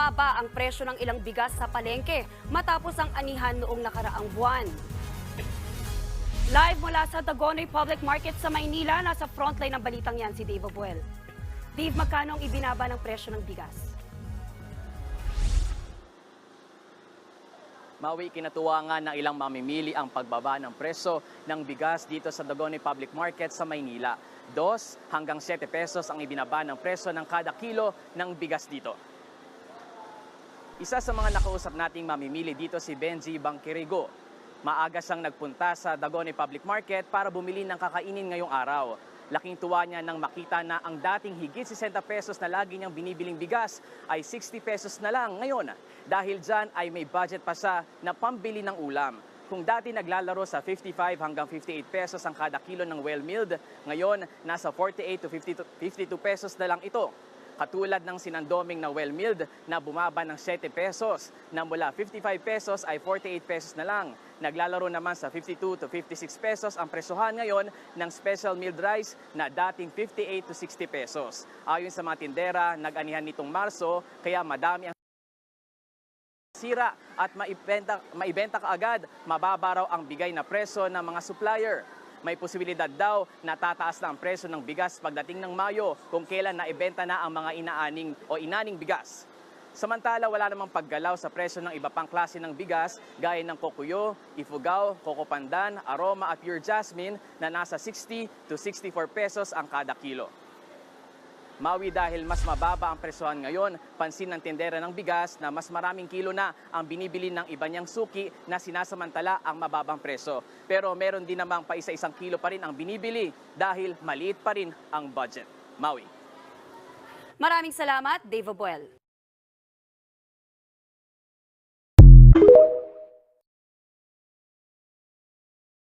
bumaba ang presyo ng ilang bigas sa palengke matapos ang anihan noong nakaraang buwan. Live mula sa Tagonoy Public Market sa Maynila, nasa frontline ng balitang yan si Dave Abuel. Dave, magkano ang ibinaba ng presyo ng bigas? Mawi kinatuwa nga ng ilang mamimili ang pagbaba ng presyo ng bigas dito sa Dagone Public Market sa Maynila. Dos hanggang 7 pesos ang ibinaba ng presyo ng kada kilo ng bigas dito. Isa sa mga nakausap nating mamimili dito si Benji Bangkirigo. Maaga siyang nagpunta sa Dagone Public Market para bumili ng kakainin ngayong araw. Laking tuwa niya nang makita na ang dating higit 60 pesos na lagi niyang binibiling bigas ay 60 pesos na lang ngayon. Dahil dyan ay may budget pa siya na pambili ng ulam. Kung dati naglalaro sa 55 hanggang 58 pesos ang kada kilo ng well milled, ngayon nasa 48 to 52 52 pesos na lang ito. Katulad ng sinandoming na well milled na bumaba ng 7 pesos na mula 55 pesos ay 48 pesos na lang. Naglalaro naman sa 52 to 56 pesos ang presuhan ngayon ng special milled rice na dating 58 to 60 pesos. Ayon sa mga tindera, nag-anihan nitong Marso kaya madami ang sira at maibenta, maibenta kaagad, mababa raw ang bigay na presyo ng mga supplier. May posibilidad daw na tataas na ang presyo ng bigas pagdating ng Mayo kung kailan naibenta na ang mga inaaning o inaning bigas. Samantala, wala namang paggalaw sa presyo ng iba pang klase ng bigas gaya ng kokuyo, ifugao, koko pandan, aroma at pure jasmine na nasa 60 to 64 pesos ang kada kilo. Mawi dahil mas mababa ang presyohan ngayon, pansin ng tendera ng bigas na mas maraming kilo na ang binibili ng iba niyang suki na sinasamantala ang mababang presyo. Pero meron din namang pa isa-isang kilo pa rin ang binibili dahil maliit pa rin ang budget. Maui. Maraming salamat, Dave Abuel.